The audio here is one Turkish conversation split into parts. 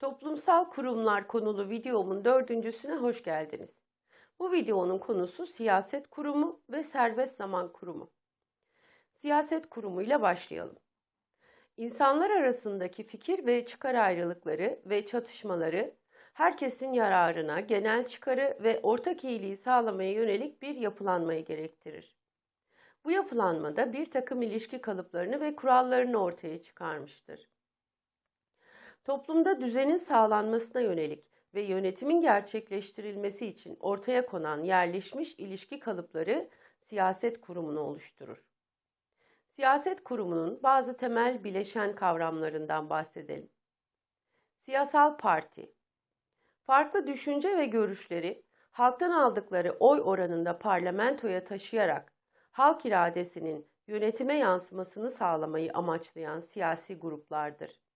Toplumsal kurumlar konulu videomun dördüncüsüne hoş geldiniz. Bu videonun konusu siyaset kurumu ve serbest zaman kurumu. Siyaset kurumu ile başlayalım. İnsanlar arasındaki fikir ve çıkar ayrılıkları ve çatışmaları herkesin yararına, genel çıkarı ve ortak iyiliği sağlamaya yönelik bir yapılanmayı gerektirir. Bu yapılanmada bir takım ilişki kalıplarını ve kurallarını ortaya çıkarmıştır. Toplumda düzenin sağlanmasına yönelik ve yönetimin gerçekleştirilmesi için ortaya konan yerleşmiş ilişki kalıpları siyaset kurumunu oluşturur. Siyaset kurumunun bazı temel bileşen kavramlarından bahsedelim. Siyasal parti Farklı düşünce ve görüşleri halktan aldıkları oy oranında parlamentoya taşıyarak halk iradesinin yönetime yansımasını sağlamayı amaçlayan siyasi gruplardır.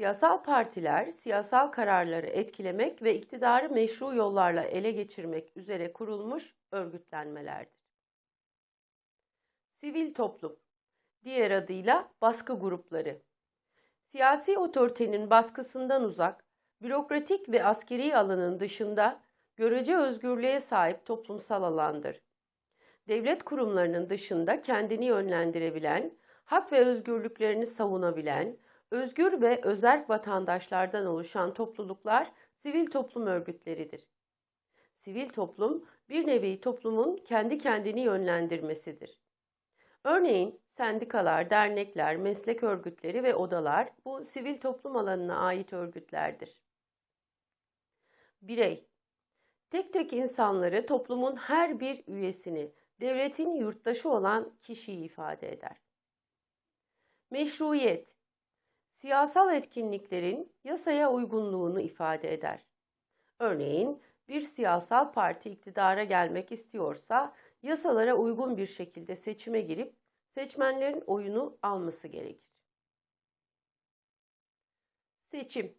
Siyasal partiler, siyasal kararları etkilemek ve iktidarı meşru yollarla ele geçirmek üzere kurulmuş örgütlenmelerdir. Sivil toplum, diğer adıyla baskı grupları. Siyasi otoritenin baskısından uzak, bürokratik ve askeri alanın dışında görece özgürlüğe sahip toplumsal alandır. Devlet kurumlarının dışında kendini yönlendirebilen, hak ve özgürlüklerini savunabilen, özgür ve özerk vatandaşlardan oluşan topluluklar sivil toplum örgütleridir. Sivil toplum bir nevi toplumun kendi kendini yönlendirmesidir. Örneğin sendikalar, dernekler, meslek örgütleri ve odalar bu sivil toplum alanına ait örgütlerdir. Birey Tek tek insanları toplumun her bir üyesini, devletin yurttaşı olan kişiyi ifade eder. Meşruiyet siyasal etkinliklerin yasaya uygunluğunu ifade eder. Örneğin bir siyasal parti iktidara gelmek istiyorsa yasalara uygun bir şekilde seçime girip seçmenlerin oyunu alması gerekir. Seçim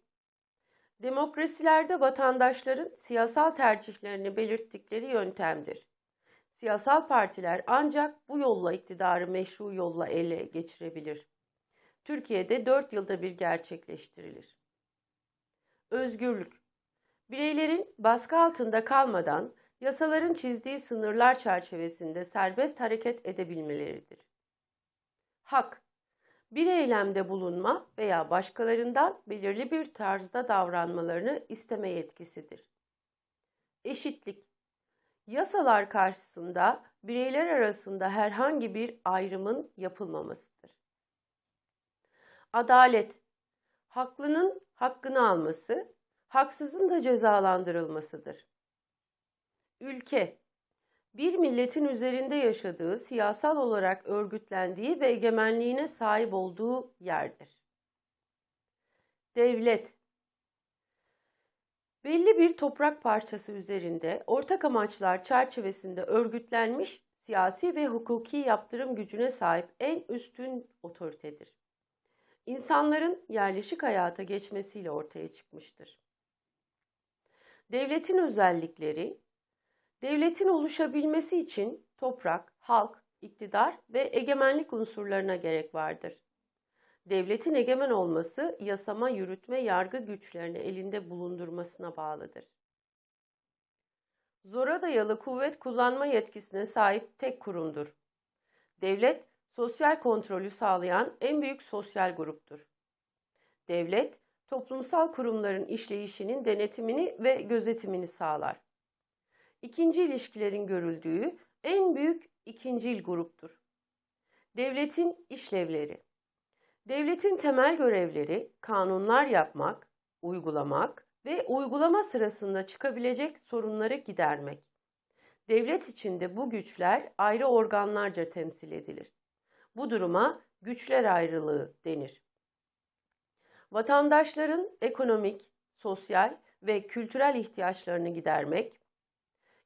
Demokrasilerde vatandaşların siyasal tercihlerini belirttikleri yöntemdir. Siyasal partiler ancak bu yolla iktidarı meşru yolla ele geçirebilir. Türkiye'de 4 yılda bir gerçekleştirilir. Özgürlük Bireylerin baskı altında kalmadan yasaların çizdiği sınırlar çerçevesinde serbest hareket edebilmeleridir. Hak bir eylemde bulunma veya başkalarından belirli bir tarzda davranmalarını isteme yetkisidir. Eşitlik Yasalar karşısında bireyler arasında herhangi bir ayrımın yapılmamasıdır. Adalet Haklının hakkını alması, haksızın da cezalandırılmasıdır. Ülke bir milletin üzerinde yaşadığı, siyasal olarak örgütlendiği ve egemenliğine sahip olduğu yerdir. Devlet belli bir toprak parçası üzerinde ortak amaçlar çerçevesinde örgütlenmiş siyasi ve hukuki yaptırım gücüne sahip en üstün otoritedir. İnsanların yerleşik hayata geçmesiyle ortaya çıkmıştır. Devletin özellikleri Devletin oluşabilmesi için toprak, halk, iktidar ve egemenlik unsurlarına gerek vardır. Devletin egemen olması yasama, yürütme, yargı güçlerini elinde bulundurmasına bağlıdır. Zora dayalı kuvvet kullanma yetkisine sahip tek kurumdur. Devlet, sosyal kontrolü sağlayan en büyük sosyal gruptur. Devlet, toplumsal kurumların işleyişinin denetimini ve gözetimini sağlar ikinci ilişkilerin görüldüğü en büyük ikincil gruptur. Devletin işlevleri Devletin temel görevleri kanunlar yapmak, uygulamak ve uygulama sırasında çıkabilecek sorunları gidermek. Devlet içinde bu güçler ayrı organlarca temsil edilir. Bu duruma güçler ayrılığı denir. Vatandaşların ekonomik, sosyal ve kültürel ihtiyaçlarını gidermek,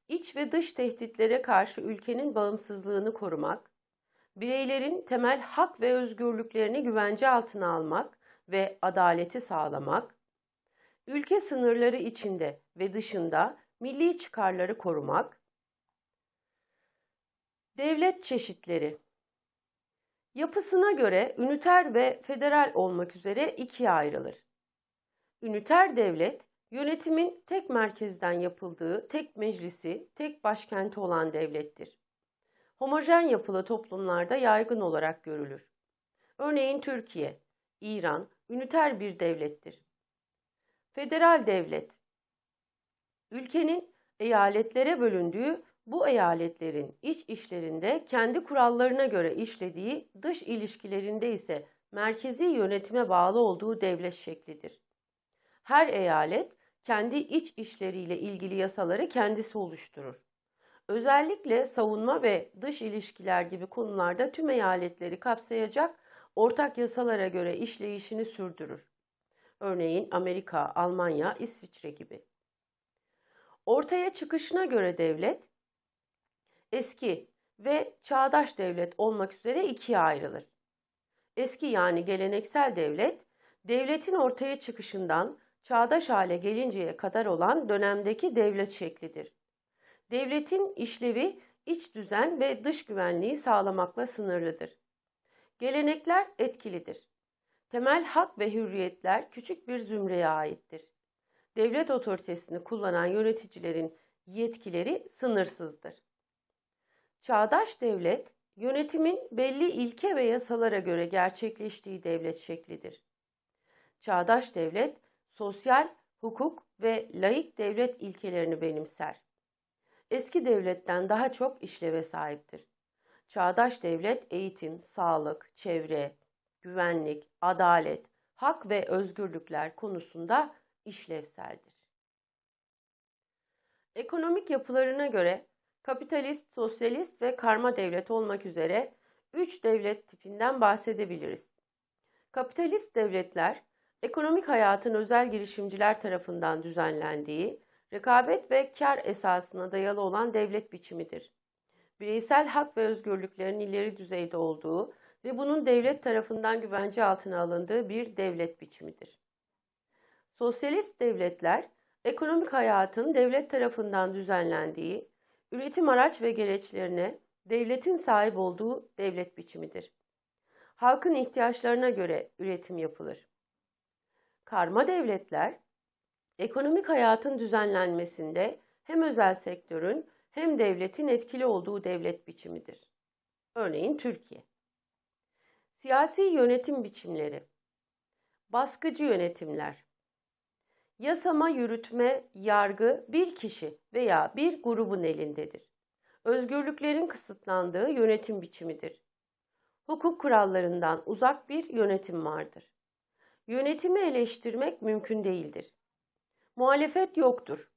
iç ve dış tehditlere karşı ülkenin bağımsızlığını korumak, bireylerin temel hak ve özgürlüklerini güvence altına almak ve adaleti sağlamak, ülke sınırları içinde ve dışında milli çıkarları korumak, devlet çeşitleri yapısına göre üniter ve federal olmak üzere ikiye ayrılır. Üniter devlet, yönetimin tek merkezden yapıldığı, tek meclisi, tek başkenti olan devlettir. Homojen yapılı toplumlarda yaygın olarak görülür. Örneğin Türkiye, İran, üniter bir devlettir. Federal devlet, ülkenin eyaletlere bölündüğü bu eyaletlerin iç işlerinde kendi kurallarına göre işlediği, dış ilişkilerinde ise merkezi yönetime bağlı olduğu devlet şeklidir. Her eyalet kendi iç işleriyle ilgili yasaları kendisi oluşturur. Özellikle savunma ve dış ilişkiler gibi konularda tüm eyaletleri kapsayacak ortak yasalara göre işleyişini sürdürür. Örneğin Amerika, Almanya, İsviçre gibi. Ortaya çıkışına göre devlet, eski ve çağdaş devlet olmak üzere ikiye ayrılır. Eski yani geleneksel devlet, devletin ortaya çıkışından çağdaş hale gelinceye kadar olan dönemdeki devlet şeklidir. Devletin işlevi iç düzen ve dış güvenliği sağlamakla sınırlıdır. Gelenekler etkilidir. Temel hak ve hürriyetler küçük bir zümreye aittir. Devlet otoritesini kullanan yöneticilerin yetkileri sınırsızdır. Çağdaş devlet, yönetimin belli ilke ve yasalara göre gerçekleştiği devlet şeklidir. Çağdaş devlet, sosyal, hukuk ve laik devlet ilkelerini benimser. Eski devletten daha çok işleve sahiptir. Çağdaş devlet eğitim, sağlık, çevre, güvenlik, adalet, hak ve özgürlükler konusunda işlevseldir. Ekonomik yapılarına göre kapitalist, sosyalist ve karma devlet olmak üzere üç devlet tipinden bahsedebiliriz. Kapitalist devletler, ekonomik hayatın özel girişimciler tarafından düzenlendiği, rekabet ve kar esasına dayalı olan devlet biçimidir. Bireysel hak ve özgürlüklerin ileri düzeyde olduğu ve bunun devlet tarafından güvence altına alındığı bir devlet biçimidir. Sosyalist devletler, ekonomik hayatın devlet tarafından düzenlendiği, üretim araç ve gereçlerine devletin sahip olduğu devlet biçimidir. Halkın ihtiyaçlarına göre üretim yapılır. Karma devletler, ekonomik hayatın düzenlenmesinde hem özel sektörün hem devletin etkili olduğu devlet biçimidir. Örneğin Türkiye. Siyasi yönetim biçimleri Baskıcı yönetimler Yasama, yürütme, yargı bir kişi veya bir grubun elindedir. Özgürlüklerin kısıtlandığı yönetim biçimidir. Hukuk kurallarından uzak bir yönetim vardır. Yönetimi eleştirmek mümkün değildir. Muhalefet yoktur.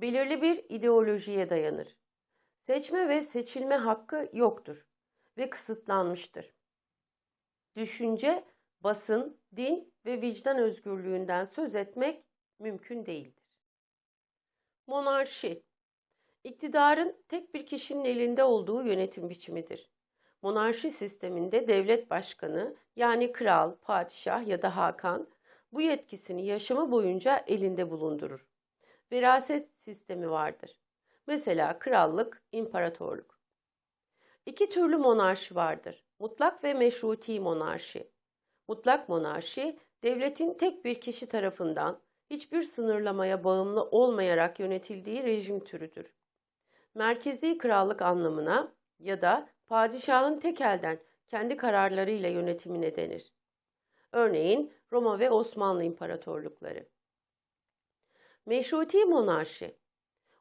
Belirli bir ideolojiye dayanır. Seçme ve seçilme hakkı yoktur ve kısıtlanmıştır. Düşünce, basın, din ve vicdan özgürlüğünden söz etmek mümkün değildir. Monarşi İktidarın tek bir kişinin elinde olduğu yönetim biçimidir. Monarşi sisteminde devlet başkanı yani kral, padişah ya da hakan bu yetkisini yaşamı boyunca elinde bulundurur. Veraset sistemi vardır. Mesela krallık, imparatorluk. İki türlü monarşi vardır. Mutlak ve meşruti monarşi. Mutlak monarşi, devletin tek bir kişi tarafından hiçbir sınırlamaya bağımlı olmayarak yönetildiği rejim türüdür. Merkezi krallık anlamına ya da padişahın tek elden kendi kararlarıyla yönetimine denir. Örneğin Roma ve Osmanlı İmparatorlukları. Meşruti monarşi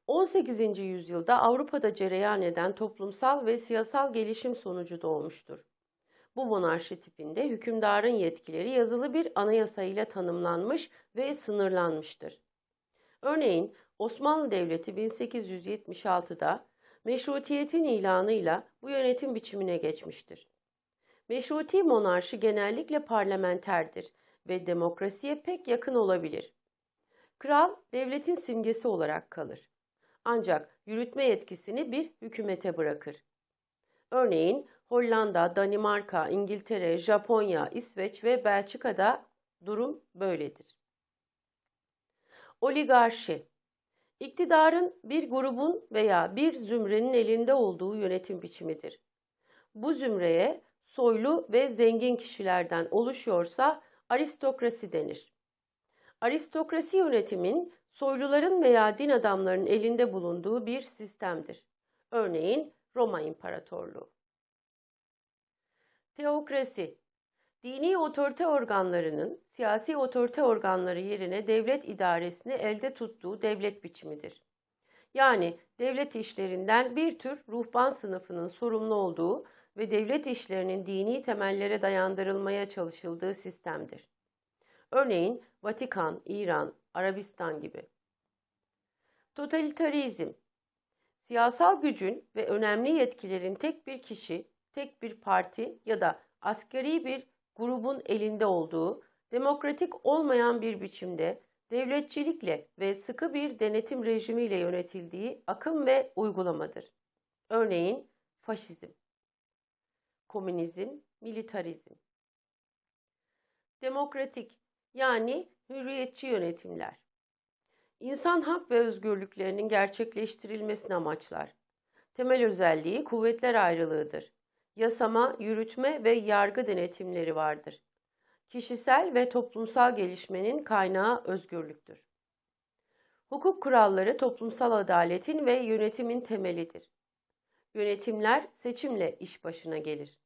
18. yüzyılda Avrupa'da cereyan eden toplumsal ve siyasal gelişim sonucu doğmuştur. Bu monarşi tipinde hükümdarın yetkileri yazılı bir anayasa ile tanımlanmış ve sınırlanmıştır. Örneğin Osmanlı Devleti 1876'da meşrutiyetin ilanıyla bu yönetim biçimine geçmiştir. Meşruti monarşi genellikle parlamenterdir ve demokrasiye pek yakın olabilir. Kral devletin simgesi olarak kalır. Ancak yürütme yetkisini bir hükümete bırakır. Örneğin Hollanda, Danimarka, İngiltere, Japonya, İsveç ve Belçika'da durum böyledir. Oligarşi İktidarın bir grubun veya bir zümrenin elinde olduğu yönetim biçimidir. Bu zümreye soylu ve zengin kişilerden oluşuyorsa aristokrasi denir. Aristokrasi yönetimin soyluların veya din adamlarının elinde bulunduğu bir sistemdir. Örneğin Roma İmparatorluğu. Teokrasi Dini otorite organlarının siyasi otorite organları yerine devlet idaresini elde tuttuğu devlet biçimidir. Yani devlet işlerinden bir tür ruhban sınıfının sorumlu olduğu ve devlet işlerinin dini temellere dayandırılmaya çalışıldığı sistemdir. Örneğin Vatikan, İran, Arabistan gibi. Totalitarizm Siyasal gücün ve önemli yetkilerin tek bir kişi, tek bir parti ya da askeri bir grubun elinde olduğu, demokratik olmayan bir biçimde devletçilikle ve sıkı bir denetim rejimiyle yönetildiği akım ve uygulamadır. Örneğin faşizm, komünizm, militarizm. Demokratik yani hürriyetçi yönetimler. İnsan hak ve özgürlüklerinin gerçekleştirilmesini amaçlar. Temel özelliği kuvvetler ayrılığıdır. Yasama, yürütme ve yargı denetimleri vardır. Kişisel ve toplumsal gelişmenin kaynağı özgürlüktür. Hukuk kuralları toplumsal adaletin ve yönetimin temelidir. Yönetimler seçimle iş başına gelir.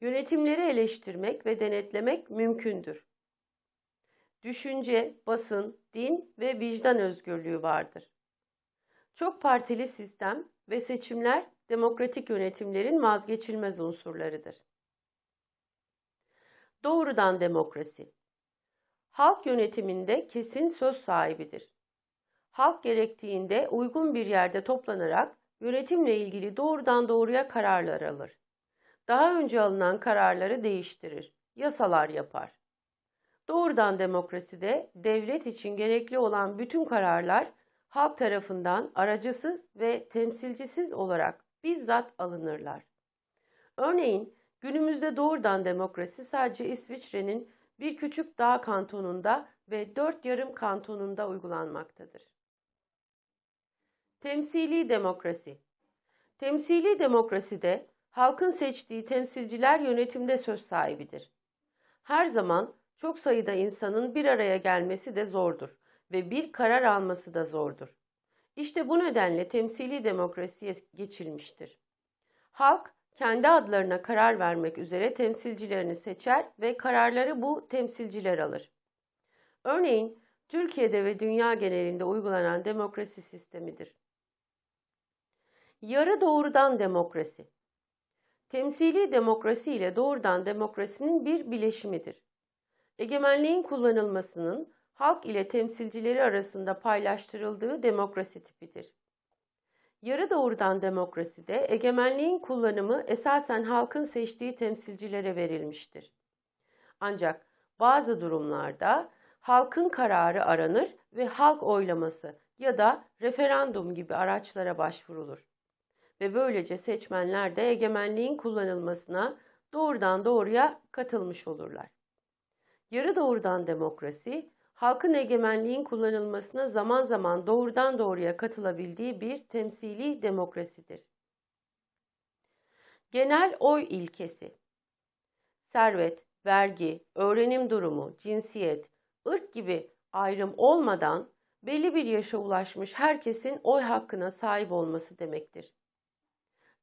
Yönetimleri eleştirmek ve denetlemek mümkündür. Düşünce, basın, din ve vicdan özgürlüğü vardır. Çok partili sistem ve seçimler demokratik yönetimlerin vazgeçilmez unsurlarıdır. Doğrudan demokrasi. Halk yönetiminde kesin söz sahibidir. Halk gerektiğinde uygun bir yerde toplanarak yönetimle ilgili doğrudan doğruya kararlar alır. Daha önce alınan kararları değiştirir, yasalar yapar. Doğrudan demokraside devlet için gerekli olan bütün kararlar halk tarafından aracısız ve temsilcisiz olarak bizzat alınırlar. Örneğin günümüzde doğrudan demokrasi sadece İsviçre'nin bir küçük dağ kantonunda ve dört yarım kantonunda uygulanmaktadır. Temsili demokrasi Temsili demokraside halkın seçtiği temsilciler yönetimde söz sahibidir. Her zaman çok sayıda insanın bir araya gelmesi de zordur ve bir karar alması da zordur. İşte bu nedenle temsili demokrasiye geçilmiştir. Halk kendi adlarına karar vermek üzere temsilcilerini seçer ve kararları bu temsilciler alır. Örneğin Türkiye'de ve dünya genelinde uygulanan demokrasi sistemidir. Yarı doğrudan demokrasi. Temsili demokrasi ile doğrudan demokrasinin bir bileşimidir. Egemenliğin kullanılmasının halk ile temsilcileri arasında paylaştırıldığı demokrasi tipidir. Yarı doğrudan demokraside egemenliğin kullanımı esasen halkın seçtiği temsilcilere verilmiştir. Ancak bazı durumlarda halkın kararı aranır ve halk oylaması ya da referandum gibi araçlara başvurulur. Ve böylece seçmenler de egemenliğin kullanılmasına doğrudan doğruya katılmış olurlar. Yarı doğrudan demokrasi, halkın egemenliğin kullanılmasına zaman zaman doğrudan doğruya katılabildiği bir temsili demokrasidir. Genel oy ilkesi Servet, vergi, öğrenim durumu, cinsiyet, ırk gibi ayrım olmadan belli bir yaşa ulaşmış herkesin oy hakkına sahip olması demektir.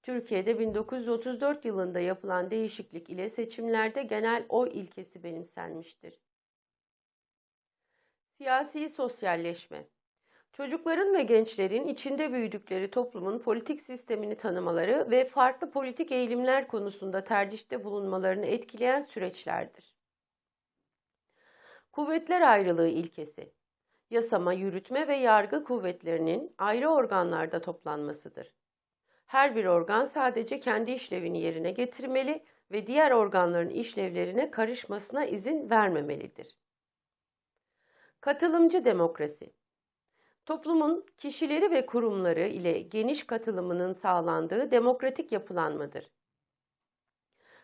Türkiye'de 1934 yılında yapılan değişiklik ile seçimlerde genel oy ilkesi benimsenmiştir. Siyasi sosyalleşme Çocukların ve gençlerin içinde büyüdükleri toplumun politik sistemini tanımaları ve farklı politik eğilimler konusunda tercihte bulunmalarını etkileyen süreçlerdir. Kuvvetler ayrılığı ilkesi Yasama, yürütme ve yargı kuvvetlerinin ayrı organlarda toplanmasıdır. Her bir organ sadece kendi işlevini yerine getirmeli ve diğer organların işlevlerine karışmasına izin vermemelidir. Katılımcı demokrasi Toplumun kişileri ve kurumları ile geniş katılımının sağlandığı demokratik yapılanmadır.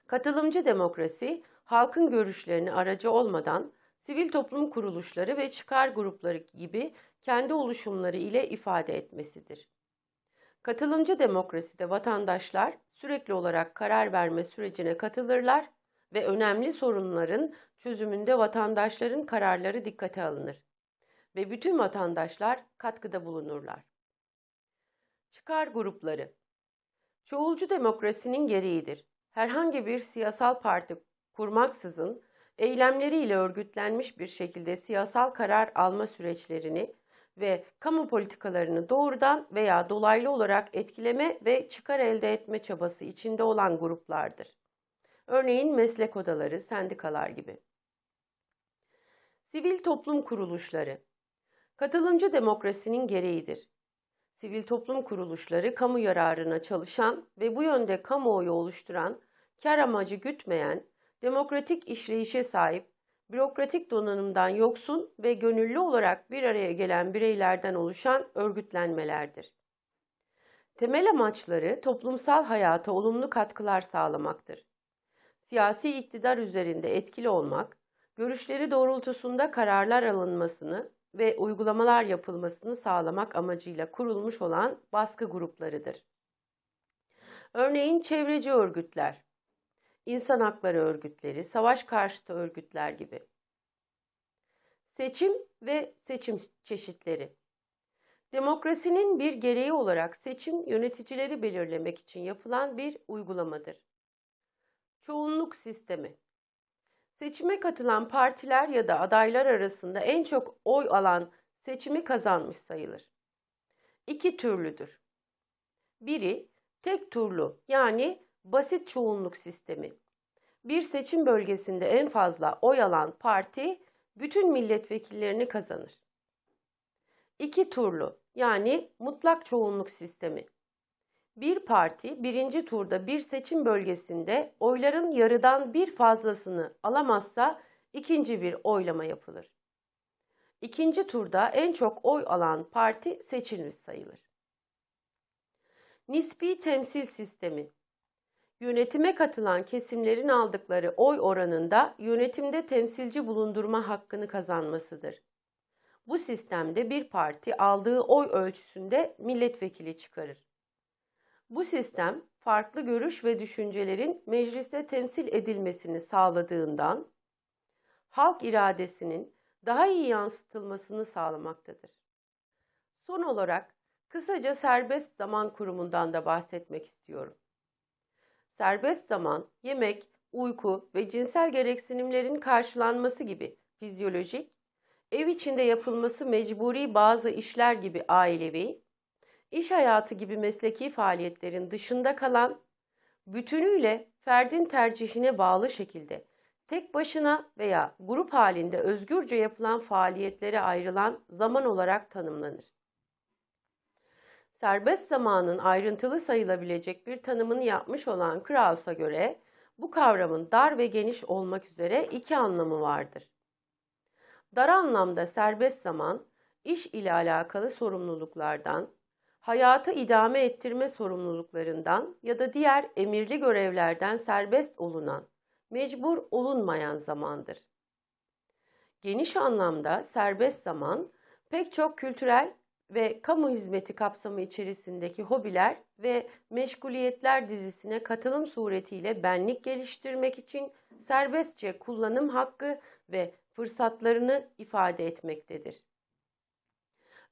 Katılımcı demokrasi, halkın görüşlerini aracı olmadan sivil toplum kuruluşları ve çıkar grupları gibi kendi oluşumları ile ifade etmesidir. Katılımcı demokraside vatandaşlar sürekli olarak karar verme sürecine katılırlar ve önemli sorunların çözümünde vatandaşların kararları dikkate alınır ve bütün vatandaşlar katkıda bulunurlar. Çıkar grupları Çoğulcu demokrasinin gereğidir. Herhangi bir siyasal parti kurmaksızın eylemleriyle örgütlenmiş bir şekilde siyasal karar alma süreçlerini ve kamu politikalarını doğrudan veya dolaylı olarak etkileme ve çıkar elde etme çabası içinde olan gruplardır. Örneğin meslek odaları, sendikalar gibi. Sivil toplum kuruluşları Katılımcı demokrasinin gereğidir. Sivil toplum kuruluşları kamu yararına çalışan ve bu yönde kamuoyu oluşturan, kar amacı gütmeyen, demokratik işleyişe sahip, bürokratik donanımdan yoksun ve gönüllü olarak bir araya gelen bireylerden oluşan örgütlenmelerdir. Temel amaçları toplumsal hayata olumlu katkılar sağlamaktır. Siyasi iktidar üzerinde etkili olmak, görüşleri doğrultusunda kararlar alınmasını ve uygulamalar yapılmasını sağlamak amacıyla kurulmuş olan baskı gruplarıdır. Örneğin çevreci örgütler, insan hakları örgütleri, savaş karşıtı örgütler gibi. Seçim ve seçim çeşitleri. Demokrasinin bir gereği olarak seçim yöneticileri belirlemek için yapılan bir uygulamadır. Çoğunluk sistemi. Seçime katılan partiler ya da adaylar arasında en çok oy alan seçimi kazanmış sayılır. İki türlüdür. Biri tek turlu yani basit çoğunluk sistemi. Bir seçim bölgesinde en fazla oy alan parti bütün milletvekillerini kazanır. İki turlu yani mutlak çoğunluk sistemi. Bir parti birinci turda bir seçim bölgesinde oyların yarıdan bir fazlasını alamazsa ikinci bir oylama yapılır. İkinci turda en çok oy alan parti seçilmiş sayılır. Nispi temsil sistemi Yönetime katılan kesimlerin aldıkları oy oranında yönetimde temsilci bulundurma hakkını kazanmasıdır. Bu sistemde bir parti aldığı oy ölçüsünde milletvekili çıkarır. Bu sistem farklı görüş ve düşüncelerin mecliste temsil edilmesini sağladığından halk iradesinin daha iyi yansıtılmasını sağlamaktadır. Son olarak kısaca serbest zaman kurumundan da bahsetmek istiyorum. Serbest zaman, yemek, uyku ve cinsel gereksinimlerin karşılanması gibi fizyolojik, ev içinde yapılması mecburi bazı işler gibi ailevi, iş hayatı gibi mesleki faaliyetlerin dışında kalan, bütünüyle ferdin tercihine bağlı şekilde tek başına veya grup halinde özgürce yapılan faaliyetlere ayrılan zaman olarak tanımlanır. Serbest zamanın ayrıntılı sayılabilecek bir tanımını yapmış olan Krauss'a göre bu kavramın dar ve geniş olmak üzere iki anlamı vardır. Dar anlamda serbest zaman, iş ile alakalı sorumluluklardan, hayatı idame ettirme sorumluluklarından ya da diğer emirli görevlerden serbest olunan, mecbur olunmayan zamandır. Geniş anlamda serbest zaman pek çok kültürel ve kamu hizmeti kapsamı içerisindeki hobiler ve meşguliyetler dizisine katılım suretiyle benlik geliştirmek için serbestçe kullanım hakkı ve fırsatlarını ifade etmektedir.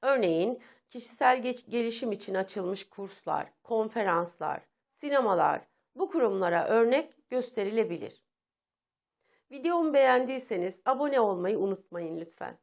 Örneğin kişisel gelişim için açılmış kurslar, konferanslar, sinemalar bu kurumlara örnek gösterilebilir. Videomu beğendiyseniz abone olmayı unutmayın lütfen.